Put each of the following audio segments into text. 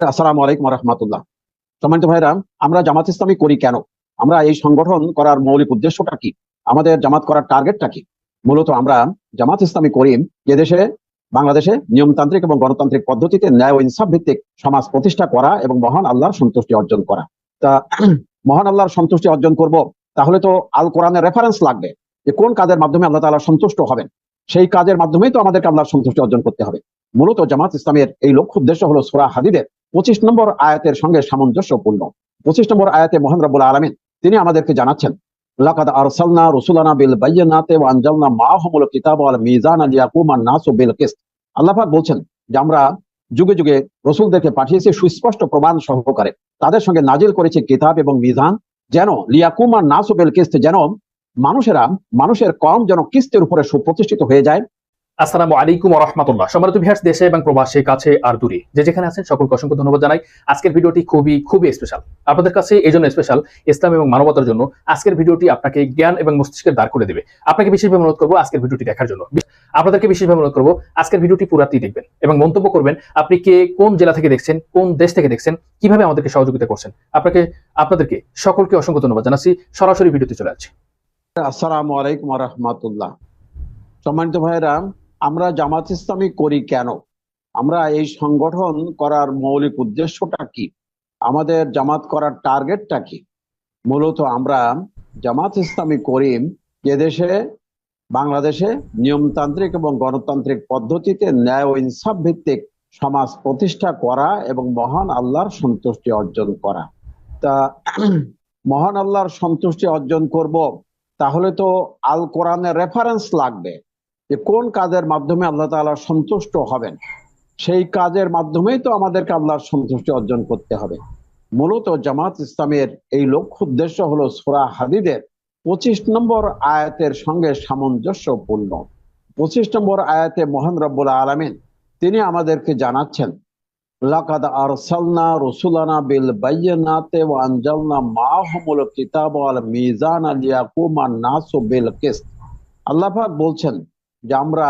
আসসালামু আলাইকুম রহমতুল্লাহ সম্মানিত ভাইরা আমরা জামাত ইসলামী করি কেন? আমরা এই সংগঠন করার মৌলিক উদ্দেশ্যটা কি? আমাদের জামাত করার টার্গেটটা কি? মূলত আমরা জামাত ইসলামী করি যে দেশে, বাংলাদেশে নিয়মতান্ত্রিক এবং গণতান্ত্রিক পদ্ধতিতে ন্যায় ও ইনসাফ ভিত্তিক সমাজ প্রতিষ্ঠা করা এবং মহান আল্লাহর সন্তুষ্টি অর্জন করা। তা মহান আল্লাহর সন্তুষ্টি অর্জন করব, তাহলে তো আল কোরআনের রেফারেন্স লাগবে যে কোন কাজের মাধ্যমে আল্লাহ তাআলা সন্তুষ্ট হবেন। সেই কাজের মাধ্যমেই তো আমাদেরকে আল্লাহর সন্তুষ্টি অর্জন করতে হবে। মূলত জামাত ইসলামের এই লক্ষ্য উদ্দেশ্য হলো সুরা হাদিদের পঁচিশ নম্বর আয়াতের সঙ্গে সামঞ্জস্যপূর্ণ। পঁচিশ নম্বর আয়াতে মোহান আলমিন তিনি আমাদেরকে জানাচ্ছেন যুগে পাঠিয়েছি সুস্পষ্ট সহকারে। তাদের সঙ্গে নাজিল করেছে কিতাব এবং মিজান যেন লিয়াকুমা নাসু বিল কিসত, যেন মানুষেরা, মানুষের কম যেন কিস্তের উপরে সুপ্রতিষ্ঠিত হয়ে যায় আসসালামু আলাইকুম রহমতুল্লাহ সম্মানিত ভিউয়ার্স, দেশে এবং প্রবাসে কাছে আর দূরে। যে যেখানে আছেন, সকলকে অসংখ্য ধন্যবাদ জানাই। আজকের ভিডিওটি খুবই খুবই স্পেশাল আপনাদের কাছে এই জন্য স্পেশাল ইসলাম এবং মানবতার জন্য আজকের ভিডিওটি আপনাকে জ্ঞান এবং মস্তিষ্কের দাঁড় করে দেবে। আপনাকে বিশেষভাবে অনুরোধ করব আজকের ভিডিওটি দেখার জন্য। আপনাদেরকে বিশেষভাবে অনুরোধ করব আজকের ভিডিওটি পুরাটি দেখবেন এবং মন্তব্য করবেন, আপনি কে, কোন জেলা থেকে দেখছেন, কোন দেশ থেকে দেখছেন, কীভাবে আমাদেরকে সহযোগিতা করছেন। আপনাকে, আপনাদেরকে সকলকে অসংখ্য ধন্যবাদ জানাচ্ছি। সরাসরি ভিডিওতে চলে যাচ্ছে। আসসালামু আলাইকুম রহমতুল্লাহ সম্মানিত ভাইরা আমরা জামাত ইসলামী করি কেন? আমরা এই সংগঠন করার মৌলিক উদ্দেশ্যটা কি? আমাদের জামাত করার টার্গেটটা কি? মূলত আমরা জামাত ইসলামী করি যে দেশে, বাংলাদেশে নিয়মতান্ত্রিক এবং গণতান্ত্রিক পদ্ধতিতে ন্যায় ও ইনসাফ ভিত্তিক সমাজ প্রতিষ্ঠা করা এবং মহান আল্লাহর সন্তুষ্টি অর্জন করা। তা মহান আল্লাহর সন্তুষ্টি অর্জন করব, তাহলে তো আল কোরআনের রেফারেন্স লাগবে। যে কোন কাজের মাধ্যমে আল্লাহ তাআলা সন্তুষ্ট হবেন, সেই কাজের মাধ্যমেই তো আমাদেরকে আল্লাহর সন্তুষ্টি অর্জন করতে হবে। মূলত জামাত ইসলামের এই লক্ষ্য উদ্দেশ্য হলো সোরা হাদিদের পঁচিশ নম্বর আয়াতের সঙ্গে সামঞ্জস্যপূর্ণ। পঁচিশ নম্বর আয়াতে মোহান রব্বুল আলমিন তিনি আমাদেরকে জানাচ্ছেন, লাকাদ আরসালনা রসুলানা বিল বাইয়িনাতি ওয়া আনজালনা মাআহুমুল কিতাব ওয়াল মিজান লিয়াকুমা নাসু বিল কিসত। আল্লাহ বলছেন যে আমরা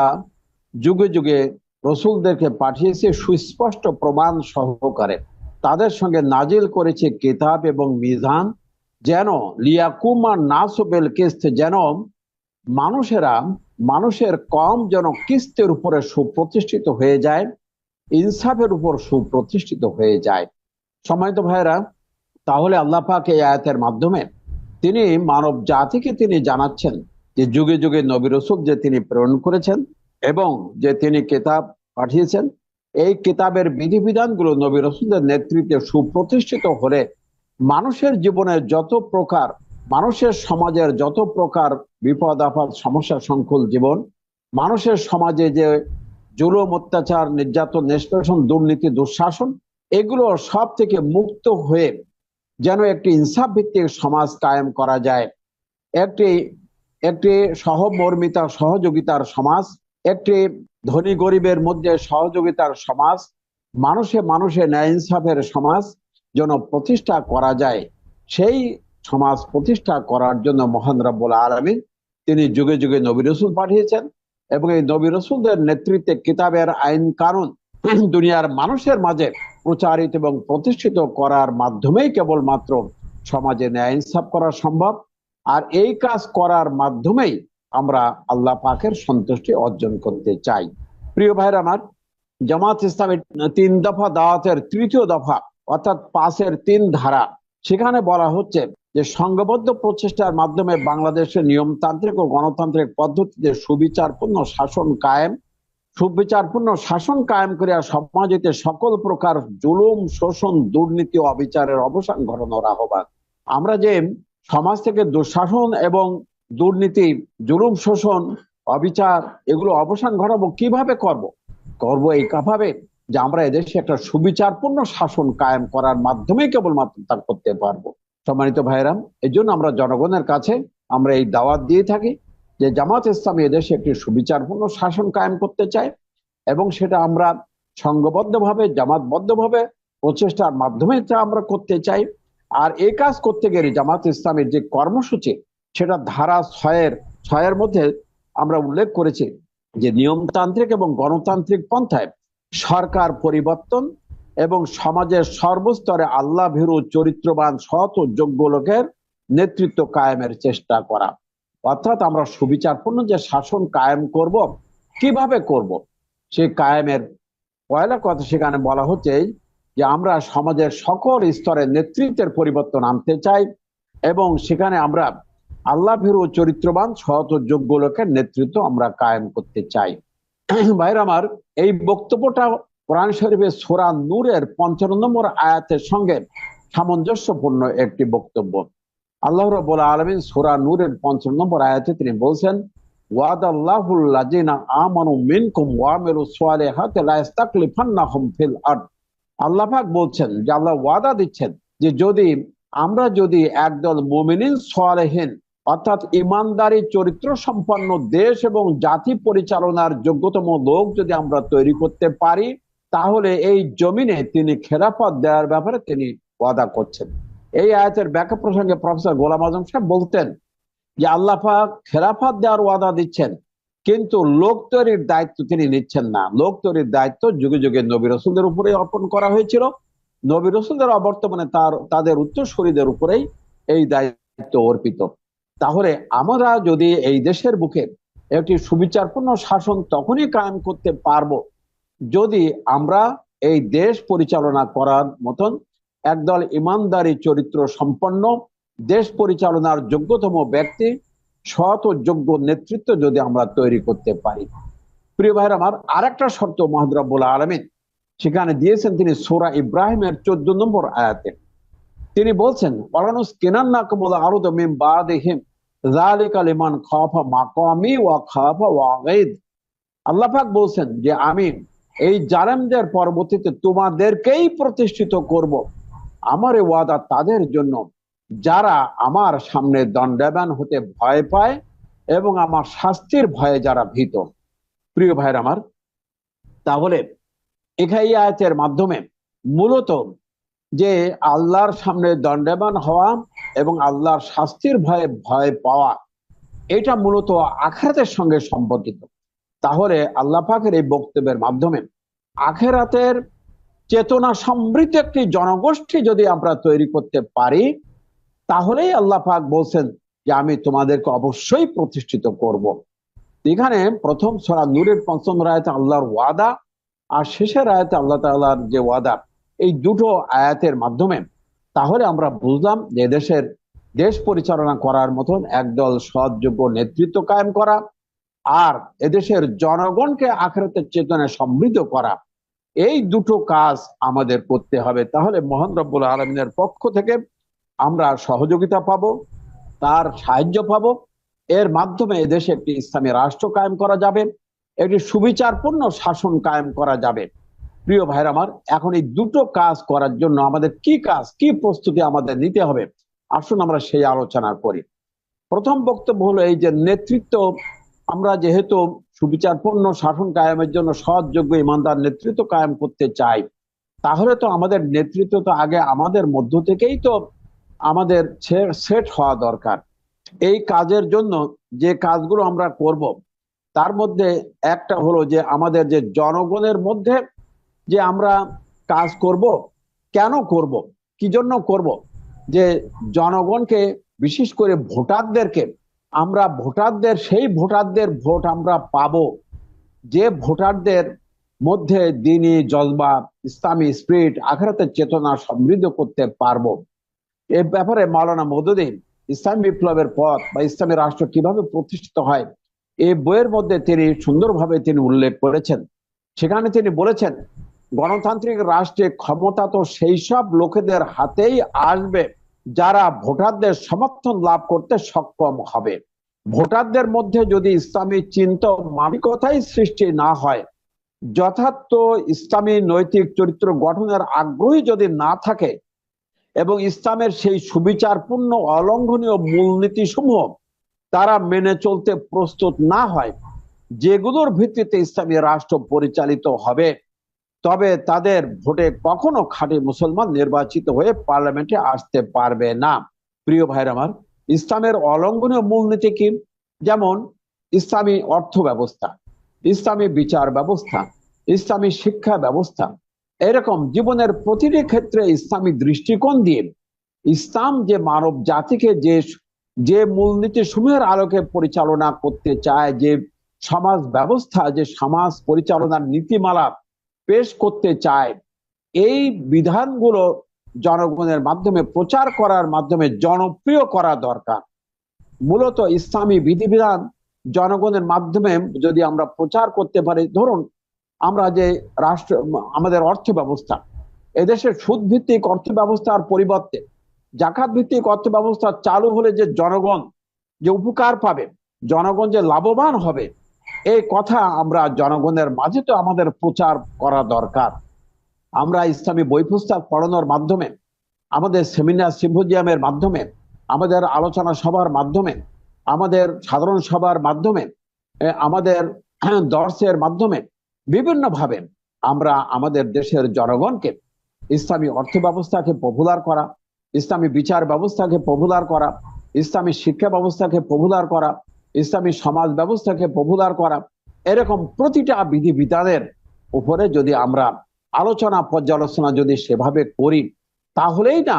যুগে যুগে রসুলদেরকে পাঠিয়েছি সুস্পষ্ট প্রমাণ সহকারে। তাদের সঙ্গে নাজিল করেছে কিতাব এবং মিজান, যেন লিয়াকুমা নাসু বিল কিসত, যেন মানুষেরা, মানুষের কম যেন কিস্তের উপরে সুপ্রতিষ্ঠিত হয়ে যায়, ইনসাফের উপর সুপ্রতিষ্ঠিত হয়ে যায়। সম্মানিত ভাইরা তাহলে আল্লাহ পাক এই আয়াতের মাধ্যমে তিনি মানব জাতিকে তিনি জানাচ্ছেন যে যুগে যুগে নবী রসুল যে তিনি প্রেরণ করেছেন এবং যে তিনি কেতাব পাঠিয়েছেন, এই কিতাবের বিধিবিধানগুলো নবী রসুলদের নেতৃত্বে সুপ্রতিষ্ঠিত হলে মানুষের জীবনের যত প্রকার, মানুষের সমাজের যত প্রকার বিপদ, আপদ, সমস্যা সংকুল জীবন, মানুষের সমাজে যে জুলুম, অত্যাচার, নির্যাতন, নিষ্পেষণ, দুর্নীতি, দুঃশাসন, এগুলো সব থেকে মুক্ত হয়ে যেন একটি ইনসাফ ভিত্তিক সমাজ কায়েম করা যায়। একটি একটি সহমর্মিতা সহযোগিতার সমাজ, একটি ধনী গরিবের মধ্যে সহযোগিতার সমাজ, মানুষে মানুষে ন্যায় ইনসাফের সমাজ যেন প্রতিষ্ঠা করা যায়। সেই সমাজ প্রতিষ্ঠা করার জন্য মহান রব্বুল আলমী তিনি যুগে যুগে নবী রসুল পাঠিয়েছেন এবং এই নবী রসুলদের নেতৃত্বে কিতাবের আইন কানুন দুনিয়ার মানুষের মাঝে প্রচারিত এবং প্রতিষ্ঠিত করার মাধ্যমেই কেবলমাত্র সমাজে ন্যায় ইনসাফ করা সম্ভব। আর এই কাজ করার মাধ্যমেই আমরা আল্লাহ পাকের সন্তুষ্টি অর্জন করতে চাই। প্রিয় ভাইর আমার, জামাত ইসলামের তিন দফা, দাওয়াতের তৃতীয় দফা, অর্থাৎ পাশের তিন ধারা, সেখানে বলা হচ্ছে যে সংঘবদ্ধ প্রচেষ্টার মাধ্যমে বাংলাদেশের নিয়মতান্ত্রিক ও গণতান্ত্রিক পদ্ধতিতে সুবিচারপূর্ণ শাসন কায়েম, সুবিচারপূর্ণ শাসন কায়েম করিয়া সমাজেতে সকল প্রকার জুলুম, শোষণ, দুর্নীতি অবিচারের অবসান ঘটানোর আহ্বান। আমরা যে সমাজ থেকে দুঃশাসন এবং দুর্নীতি, জুলুম, শোষণ, অবিচার, এগুলো অবসান ঘটাবো, কীভাবে করব? করব এই ভাবে যে আমরা এদেশে একটা সুবিচারপূর্ণ শাসন কায়েম করার মাধ্যমেই কেবলমাত্র তা করতে পারব। সম্মানিত ভাইরাম এই জন্য আমরা জনগণের কাছে আমরা এই দাওয়াত দিয়ে থাকি যে জামাত ইসলামী এদেশে একটি সুবিচারপূর্ণ শাসন কায়েম করতে চাই এবং সেটা আমরা সংঘবদ্ধভাবে, জামাতবদ্ধভাবে প্রচেষ্টার মাধ্যমে তা আমরা করতে চাই। আর এই কাজ করতে গেলে জামাত ইসলামের যে কর্মসূচি, সেটা ধারা ছয়ের ছয়ের মধ্যে আমরা উল্লেখ করেছি যে নিয়মতান্ত্রিক এবং গণতান্ত্রিক পন্থায় সরকার পরিবর্তন এবং সমাজের সর্বস্তরে আল্লাহ ভীরু চরিত্রবান, সৎ ও যোগ্য লোকের নেতৃত্ব কায়েমের চেষ্টা করা। অর্থাৎ আমরা সুবিচারপূর্ণ যে শাসন কায়েম করব, কীভাবে করব? সেই কায়েমের পয়লা কথা সেখানে বলা হচ্ছে যে আমরা সমাজের সকল স্তরে নেতৃত্বের পরিবর্তন আনতে চাই এবং সেখানে আমরা আল্লাহ ভীরু চরিত্রবান সহত ও যোগ্য লোকের নেতৃত্ব আমরা কায়েম করতে চাই। ভাইর আমার, এই বক্তব্যটা কোরআন শরীফের সোরা নূরের পঞ্চান্ন নম্বর আয়াতের সঙ্গে সামঞ্জস্যপূর্ণ একটি বক্তব্য। আল্লাহ রব্বুল আলমিন সোরা নূরের পঞ্চান্ন নম্বর আয়াতে তিনি বলছেন ওয়াদ আল্লাহুল্লাজিনা ইস্তাকলিফান্নাহুম ফিল আল্লাহ পাক বলছেন যে আল্লাহ ওয়াদা দিচ্ছেন যে যদি আমরা যদি একদল মুমিনিন সালেহীন, অর্থাৎ ইমানদারি, চরিত্র সম্পন্ন দেশ এবং জাতি পরিচালনার যোগ্যতম লোক যদি আমরা তৈরি করতে পারি, তাহলে এই জমিনে তিনি খেলাফত দেওয়ার ব্যাপারে তিনি ওয়াদা করছেন। এই আয়াতের ব্যাখ্যা প্রসঙ্গে প্রফেসর গোলাম আজম সাহেব বলতেন যে আল্লাহ পাক খেলাফত দেওয়ার ওয়াদা দিচ্ছেন। কিন্তু লোক তৈরির দায়িত্ব তিনি নিচ্ছেন না। লোক তৈরির দায়িত্ব যুগে যুগে নবী রসুলদের উপরে অর্পণ করা হয়েছিল। নবী রসুলদের অবর্তমানে তার, তাদের উত্তরসূরিদের উপরেই এই দায়িত্ব অর্পিত। তাহলে আমরা যদি এই দেশের বুকে একটি সুবিচারপূর্ণ শাসন তখনই কায়েম করতে পারব যদি আমরা এই দেশ পরিচালনা করার মতন একদল ইমানদারি চরিত্র সম্পন্ন, দেশ পরিচালনার যোগ্যতম ব্যক্তি সৎ যোগ্য নেতৃত্ব যদি আমরা তৈরি করতে পারি। প্রিয় ভাইয়ের আমার আর একটা শর্ত মহাদরাবুল আলমিন, সেখানে দিয়েছেন তিনি সোরা ইব্রাহিমের চোদ্দ নম্বর আয়াতে। তিনি বলছেন অলানুস কেনান্না কমল আরও মিম বাদেহিম জালিকা লিমান খাফা মাকামি ওয়া খাফা আল্লাহ পাক বলছেন যে, আমি এই জালেমদের পরবর্তীতে তোমাদেরকেই প্রতিষ্ঠিত করব। আমার ওয়াদা তাদের জন্য যারা আমার সামনে দণ্ডায়মান হতে ভয় পায় এবং আমার শাস্তির ভয়ে যারা ভীত। প্রিয় ভাইয়ের আমার, তাহলে এখাই আয়াতের মাধ্যমে মূলত যে আল্লাহর সামনে দণ্ডায়মান হওয়া এবং আল্লাহর শাস্তির ভয়ে ভয় পাওয়া, এটা মূলত আখেরাতের সঙ্গে সম্পর্কিত। তাহলে আল্লাহ পাকের এই বক্তব্যের মাধ্যমে আখেরাতের চেতনা সমৃদ্ধ একটি জনগোষ্ঠী যদি আমরা তৈরি করতে পারি তাহলেই আল্লাহ পাক বলছেন যে আমি তোমাদেরকে অবশ্যই প্রতিষ্ঠিত করব। এখানে প্রথম সরা নূরের পঞ্চম রায়তে আল্লাহর ওয়াদা আর শেষের আয়াতে আল্লাহ তাল্লাহর যে ওয়াদা, এই দুটো আয়াতের মাধ্যমে তাহলে আমরা বুঝলাম যে দেশের দেশ পরিচালনা করার মতন একদল সৎযোগ্য নেতৃত্ব কায়েম করা আর এদেশের জনগণকে আখেরাতের চেতনায় সমৃদ্ধ করা, এই দুটো কাজ আমাদের করতে হবে তাহলে মোহন রব্বুল আলমিনের পক্ষ থেকে আমরা সহযোগিতা পাব, তার সাহায্য পাব। এর মাধ্যমে এদেশে একটি ইসলামী রাষ্ট্র কায়েম করা যাবে, একটি সুবিচারপূর্ণ শাসন কায়েম করা যাবে। প্রিয় ভাইর আমার, এখন এই দুটো কাজ করার জন্য আমাদের কি কাজ, কি প্রস্তুতি আমাদের নিতে হবে, আসুন আমরা সেই আলোচনা করি। প্রথম বক্তব্য হলো এই যে নেতৃত্ব, আমরা যেহেতু সুবিচারপূর্ণ শাসন কায়েমের জন্য সৎ যোগ্য ইমানদার নেতৃত্ব কায়েম করতে চাই, তাহলে তো আমাদের নেতৃত্ব তো আগে আমাদের মধ্য থেকেই তো আমাদের সেট হওয়া দরকার। এই কাজের জন্য যে কাজগুলো আমরা করব, তার মধ্যে একটা হলো যে আমাদের যে জনগণের মধ্যে যে আমরা কাজ করব, কেন করব, কি জন্য করব, যে জনগণকে, বিশেষ করে ভোটারদেরকে, আমরা ভোটারদের, সেই ভোটারদের ভোট আমরা পাব। যে ভোটারদের মধ্যে দিনী জজবা, ইসলামী স্পিরিট, আখরাতের চেতনা সমৃদ্ধ করতে পারব। এ ব্যাপারে মাওলানা মদুদ্দিন ইসলাম বিপ্লবের পথ বা ইসলামী রাষ্ট্র কীভাবে প্রতিষ্ঠিত হয় এই বইয়ের মধ্যে তিনি সুন্দরভাবে তিনি উল্লেখ করেছেন। সেখানে তিনি বলেছেন, গণতান্ত্রিক রাষ্ট্রে ক্ষমতা তো সেই সব লোকেদের হাতেই আসবে যারা ভোটারদের সমর্থন লাভ করতে সক্ষম হবে। ভোটারদের মধ্যে যদি ইসলামী চিন্তা মানবিকতাই সৃষ্টি না হয়, যথার্থ ইসলামী নৈতিক চরিত্র গঠনের আগ্রহী যদি না থাকে এবং ইসলামের সেই সুবিচারপূর্ণ অলঙ্ঘনীয় মূলনীতি সমূহ তারা মেনে চলতে প্রস্তুত না হয়, যেগুলোর ভিত্তিতে ইসলামী রাষ্ট্র পরিচালিত হবে, তবে তাদের ভোটে কখনো খাঁটি মুসলমান নির্বাচিত হয়ে পার্লামেন্টে আসতে পারবে না। প্রিয় ভাইর আমার, ইসলামের অলঙ্ঘনীয় মূলনীতি কি? যেমন, ইসলামী অর্থ ব্যবস্থা ইসলামী বিচার ব্যবস্থা ইসলামী শিক্ষা ব্যবস্থা এরকম জীবনের প্রতিটি ক্ষেত্রে ইসলামী দৃষ্টিকোণ দিয়ে ইসলাম যে মানব জাতিকে যে যে মূলনীতি সমূহের আলোকে পরিচালনা করতে চায়, যে সমাজ ব্যবস্থা, যে সমাজ পরিচালনার নীতিমালা পেশ করতে চায়, এই বিধানগুলো জনগণের মাধ্যমে প্রচার করার মাধ্যমে জনপ্রিয় করা দরকার। মূলত ইসলামী বিধিবিধান জনগণের মাধ্যমে যদি আমরা প্রচার করতে পারি, ধরুন আমরা যে রাষ্ট্র, আমাদের অর্থ ব্যবস্থা এদেশের সুদ ভিত্তিক অর্থ ব্যবস্থার পরিবর্তে জাকাত ভিত্তিক অর্থ ব্যবস্থা চালু হলে যে জনগণ যে উপকার পাবে, জনগণ যে লাভবান হবে, এই কথা আমরা জনগণের মাঝে তো আমাদের প্রচার করা দরকার। আমরা ইসলামী বই পুস্তক পড়ানোর মাধ্যমে, আমাদের সেমিনার সিম্পোজিয়ামের মাধ্যমে, আমাদের আলোচনা সভার মাধ্যমে, আমাদের সাধারণ সভার মাধ্যমে আমাদের দর্শের মাধ্যমে বিভিন্নভাবে আমরা আমাদের দেশের জনগণকে, ইসলামী অর্থ ব্যবস্থাকে পপুলার করা, ইসলামী বিচার ব্যবস্থাকে পপুলার করা, ইসলামী শিক্ষা ব্যবস্থাকে পপুলার করা, ইসলামী সমাজ ব্যবস্থাকে পপুলার করা, এরকম প্রতিটা বিধিবিধানের উপরে যদি আমরা আলোচনা, পর্যালোচনা যদি সেভাবে করি, তাহলেই না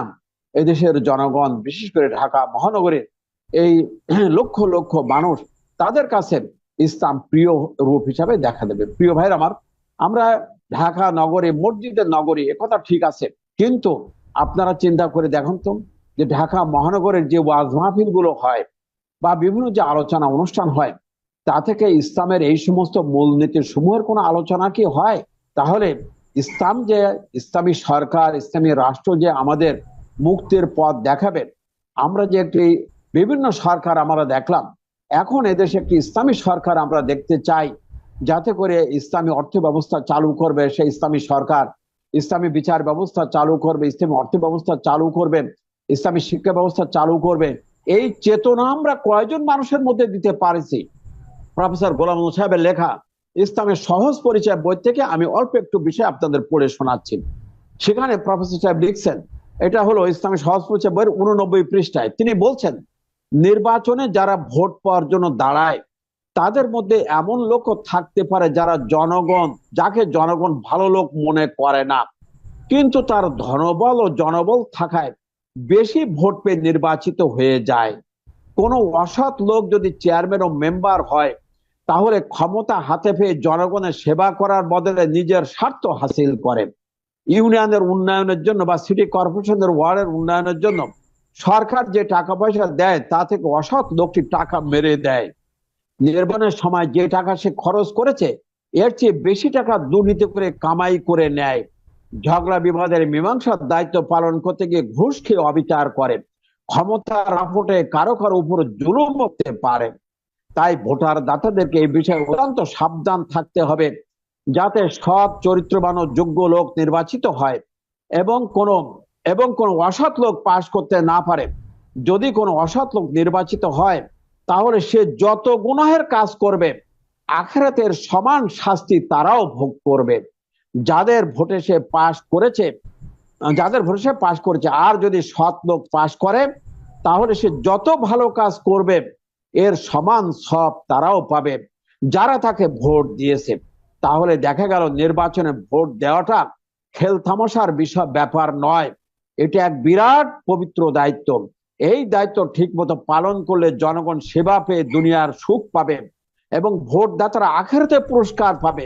এদেশের জনগণ, বিশেষ করে ঢাকা মহানগরের এই লক্ষ লক্ষ মানুষ তাদের কাছে ইসলাম প্রিয় রূপ হিসাবে দেখা দেবে। প্রিয় ভাইয়ের আমার, আমরা ঢাকা নগরে, মসজিদের নগরী একথা ঠিক আছে। কিন্তু আপনারা চিন্তা করে দেখুন তো, যে ঢাকা মহানগরের যে ওয়াজ মাহফিলগুলো হয় বা বিভিন্ন যে আলোচনা অনুষ্ঠান হয়, তা থেকে ইসলামের এই সমস্ত মূলনীতির সমূহের কোনো আলোচনা কি হয়? তাহলে ইসলাম যে ইসলামী সরকার, ইসলামী রাষ্ট্র যে আমাদের মুক্তির পথ দেখাবে, আমরা যে একটি বিভিন্ন সরকার আমরা দেখলাম এখন এদেশে একটি ইসলামী সরকার আমরা দেখতে চাই। যাতে করে ইসলামী অর্থ ব্যবস্থা চালু করবে, সেই ইসলামী সরকার, ইসলামী বিচার ব্যবস্থা চালু করবে, ইসলামী অর্থ ব্যবস্থা চালু করবে, ইসলামী শিক্ষা ব্যবস্থা চালু করবে। এই চেতনা আমরা কয়জন মানুষের মধ্যে দিতে পারছি? প্রফেসর গোলাম সাহেবের লেখা, ইসলামের সহজ পরিচয় বই থেকে আমি অল্প একটু বিষয় আপনাদের পড়ে শোনাচ্ছি। সেখানে প্রফেসর সাহেব লিখছেন, এটা হলো ইসলামী সহজ পরিচয় বইয়ের উননব্বই পৃষ্ঠায়। তিনি বলছেন নির্বাচনে যারা ভোট পাওয়ার জন্য দাঁড়ায়, তাদের মধ্যে এমন লোকও থাকতে পারে যারা জনগণ, যাকে জনগণ ভালো লোক মনে করে না। কিন্তু তার ধনবল ও জনবল থাকায় বেশি ভোট পেয়ে নির্বাচিত হয়ে যায়। কোনো অসৎ লোক যদি চেয়ারম্যান ও মেম্বার হয়, তাহলে ক্ষমতা হাতে পেয়ে জনগণের সেবা করার বদলে নিজের স্বার্থ হাসিল করে। ইউনিয়নের উন্নয়নের জন্য বা সিটি কর্পোরেশনের ওয়ার্ডের উন্নয়নের জন্য সরকার যে টাকা পয়সা দেয়, তা থেকে অসৎ লোকটি টাকা মেরে দেয়। নির্বাচনের সময় যে টাকা সে খরচ করেছে, এর চেয়ে বেশি টাকা দুর্নীতি করে কামাই করে নেয়। ঝগড়া বিবাদের মীমাংসার দায়িত্ব পালন করতে গিয়ে ঘুষ খেয়ে অবিচার করে। ক্ষমতার রাফটে কারও কারও উপর জুলুম করতে পারে। তাই ভোটার দাতাদেরকে এই বিষয়ে অত্যন্ত সাবধান থাকতে হবে, যাতে সৎ, চরিত্রবান ও যোগ্য লোক নির্বাচিত হয় এবং কোন এবং কোন অসৎ লোক পাশ করতে না পারে। যদি কোনো অসৎ লোক নির্বাচিত হয়, তাহলে সে যত গুনাহের কাজ করবে, আখেরাতের সমান শাস্তি তারাও ভোগ করবে। যাদের ভোটে সে পাশ করেছে, যাদের ভোটে সে পাশ করেছে, আর যদি সৎ লোক পাশ করে, তাহলে সে যত ভালো কাজ করবে, এর সমান সব তারাও পাবে। যারা তাকে ভোট দিয়েছে, তাহলে দেখা গেল নির্বাচনে ভোট দেওয়াটা খেল তামাশার বিষয়, ব্যাপার নয়। এটা এক বিরাট পবিত্র দায়িত্ব। এই দায়িত্ব ঠিক মতো পালন করলে জনগণ সেবা পেয়ে দুনিয়ার সুখ পাবে এবং ভোটদাতারা আখেরাতে পুরস্কার পাবে।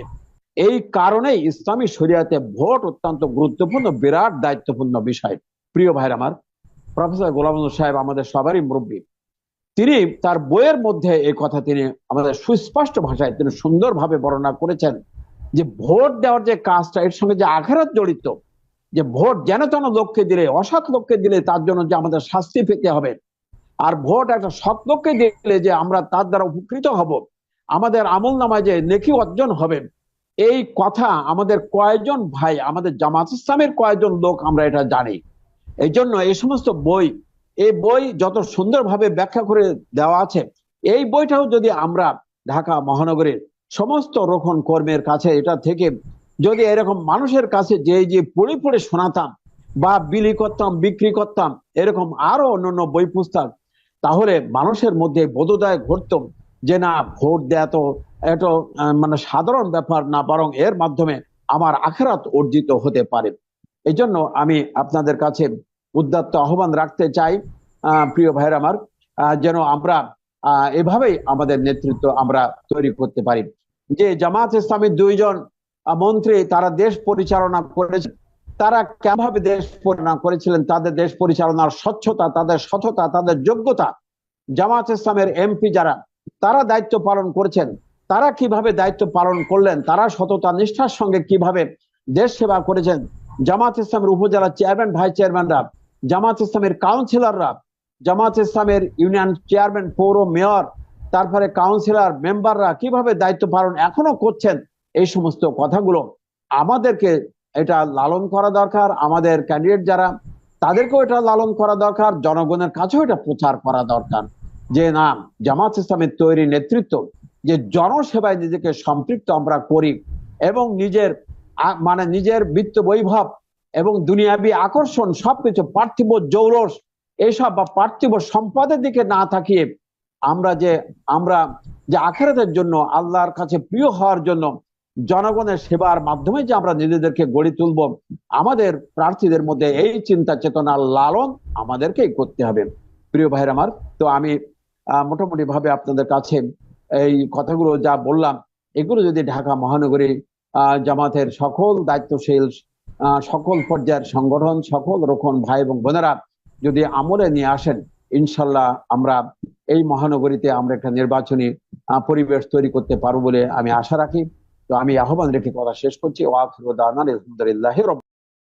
এই কারণেই ইসলামী শরিয়াতে ভোট অত্যন্ত গুরুত্বপূর্ণ, বিরাট দায়িত্বপূর্ণ বিষয়। প্রিয় ভাইর আমার, প্রফেসর গোলাম সাহেব আমাদের সবারই মুরব্বী। তিনি তার বইয়ের মধ্যে এই কথা তিনি আমাদের সুস্পষ্ট ভাষায় তিনি সুন্দরভাবে বর্ণনা করেছেন যে ভোট দেওয়ার যে কাজটা, এর সঙ্গে যে আঘাত জড়িত যে ভোট যেন তেন লোককে দিলে, অসৎ লোককে দিলে তার জন্য যে আমাদের শাস্তি পেতে হবে। আর ভোট একটা সৎ লোককে দিলে যে আমরা তার দ্বারা উপকৃত হব। আমাদের আমল নামায় যে নেকি অর্জন হবে এই কথা আমাদের কয়েকজন ভাই, আমাদের জামাত ইসলামের কয়েকজন লোক আমরা এটা জানি। এই জন্য এই সমস্ত বই, এই বই যত সুন্দরভাবে ব্যাখ্যা করে দেওয়া আছে, এই বইটাও যদি আমরা ঢাকা মহানগরের সমস্ত রোখন কর্মের কাছে এটা থেকে যদি এরকম মানুষের কাছে যে যে পড়ে পড়ে শোনাতাম বা বিলি করতাম, বিক্রি করতাম, এরকম আরও অন্যান্য বই পুস্তক, তাহলে মানুষের মধ্যে বোধোদয় ঘটত যে না, ভোট দেয়া তো এত মানে সাধারণ ব্যাপার না, বরং এর মাধ্যমে আমার আখেরাত অর্জিত হতে পারে। এই জন্য আমি আপনাদের কাছে উদ্যত্ত আহ্বান রাখতে চাই প্রিয় ভাইয়ের আমার যেন আমরা এভাবেই আমাদের নেতৃত্ব আমরা তৈরি করতে পারি। যে জামাত ইসলামের দুইজন মন্ত্রী তারা দেশ পরিচালনা করেছে, তারা কেমভাবে দেশ পরিচালনা করেছিলেন? তাদের দেশ পরিচালনার স্বচ্ছতা, তাদের সততা, তাদের যোগ্যতা, জামাত ইসলামের এমপি যারা, তারা দায়িত্ব পালন করেছেন। তারা কীভাবে দায়িত্ব পালন করলেন? তারা সততা নিষ্ঠার সঙ্গে কীভাবে দেশ সেবা করেছেন? জামাত ইসলামের উপজেলা চেয়ারম্যান, ভাইস চেয়ারম্যানরা, জামাত ইসলামের কাউন্সিলররা, জামাত ইসলামের ইউনিয়ন চেয়ারম্যান, পৌর মেয়র, তারপরে কাউন্সিলর, মেম্বাররা কীভাবে দায়িত্ব পালন এখনও করছেন? এই সমস্ত কথাগুলো আমাদেরকে এটা লালন করা দরকার। আমাদের ক্যান্ডিডেট যারা, তাদেরকেও এটা লালন করা দরকার। জনগণের কাছেও এটা প্রচার করা দরকার। যে না, জামাত ইসলামের তৈরি নেতৃত্ব, যে জনসেবায় নিজেকে সম্পৃক্ত আমরা করি এবং নিজের মানে নিজের বিত্ত বৈভব এবং দুনিয়াবি আকর্ষণ, সবকিছু পার্থিব জৌরস এইসব বা পার্থিব সম্পদের দিকে না তাকিয়ে আমরা যে আমরা যে আখেরাতের জন্য আল্লাহর কাছে প্রিয় হওয়ার জন্য জনগণের সেবার মাধ্যমে যে আমরা নিজেদেরকে গড়ে তুলব, আমাদের প্রার্থীদের মধ্যে এই চিন্তা চেতনা লালন আমাদেরকেই করতে হবে। প্রিয় ভাইয়ের আমার, তো আমি মোটামুটি ভাবে আপনাদের কাছে এই কথাগুলো যা বললাম, এগুলো যদি ঢাকা মহানগরী জামাতের সকল দায়িত্বশীল সকল পর্যায়ের সংগঠন, সকল রকম ভাই এবং বোনেরা যদি আমলে নিয়ে আসেন, ইনশাল্লাহ আমরা এই মহানগরীতে আমরা একটা নির্বাচনী পরিবেশ তৈরি করতে পারব বলে আমি আশা রাখি। তো আমি আহ্বান রেখে কথা শেষ করছি। ওয়াকির দাওয়ানা আলহামদুলিল্লাহ